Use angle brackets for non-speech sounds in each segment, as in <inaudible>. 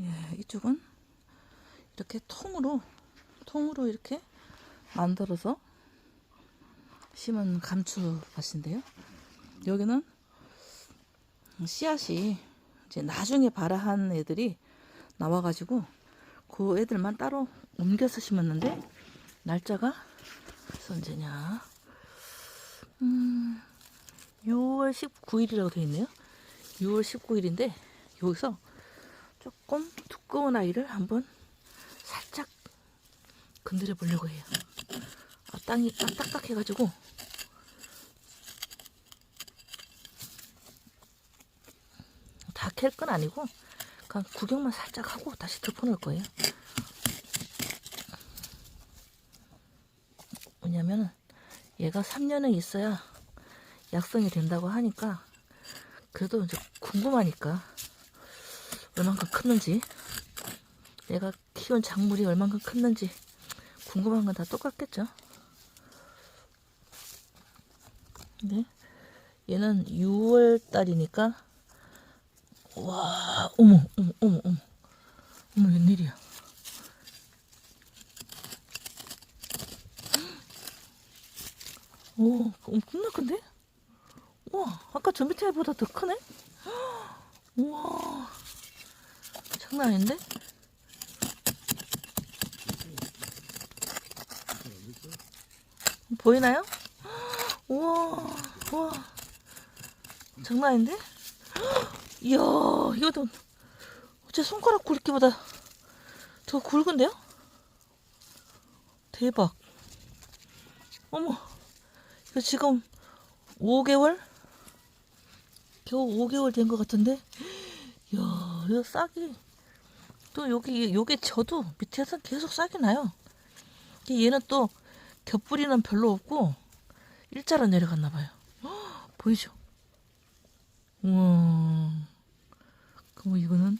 예, 이쪽은 이렇게 통으로 통으로 이렇게 만들어서 심은 감추밭인데요. 여기는 씨앗이 이제 나중에 발아한 애들이 나와가지고 그 애들만 따로 옮겨서 심었는데 날짜가 언제냐? 음, 6월 19일이라고 되어 있네요. 6월 19일인데 여기서 조금 두꺼운 아이를 한번 살짝 건드려 보려고 해요. 아, 땅이 딱 딱딱해가지고 다 캘 건 아니고 그냥 구경만 살짝 하고 다시 덮어놓을 거예요. 왜냐면은 얘가 3년은 있어야 약성이 된다고 하니까 그래도 이제 궁금하니까 얼만큼 컸는지 내가 키운 작물이 얼만큼 컸는지 궁금한 건 다 똑같겠죠. 근데 얘는 6월 달이니까 와 어머 어머 어머 어머 어머 웬일이야. 오, 엄청나 큰데? 우와, 아까 저 밑에 보다 더 크네? <gasps> 우와, 장난 아닌데? 보이나요? 우와, 우와, 장난 아닌데? 이야, 이거도 제 손가락 굵기보다 더 굵은데요? 대박. 어머. 이거 지금 5개월? 겨우 5개월 된 것 같은데? 이야, 이거 싹이. 또 여기, 요게 저도 밑에서 계속 싹이 나요. 얘는 또 겹뿌리는 별로 없고, 일자로 내려갔나 봐요. 헉, 보이죠? 우와. 그럼 이거는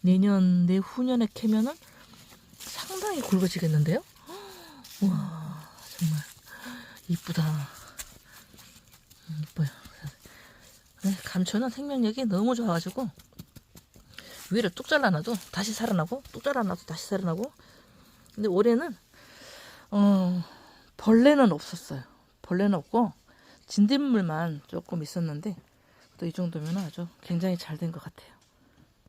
내년, 내후년에 캐면은 상당히 굵어지겠는데요? 헉, 우와, 정말. 이쁘다. 음, 이뻐요. 네, 감초는 생명력이 너무 좋아가지고 위를 뚝 잘라놔도 다시 살아나고 뚝 잘라놔도 다시 살아나고 근데 올해는 어, 벌레는 없었어요. 벌레는 없고 진딧물만 조금 있었는데 또 이 정도면 아주 굉장히 잘 된 것 같아요.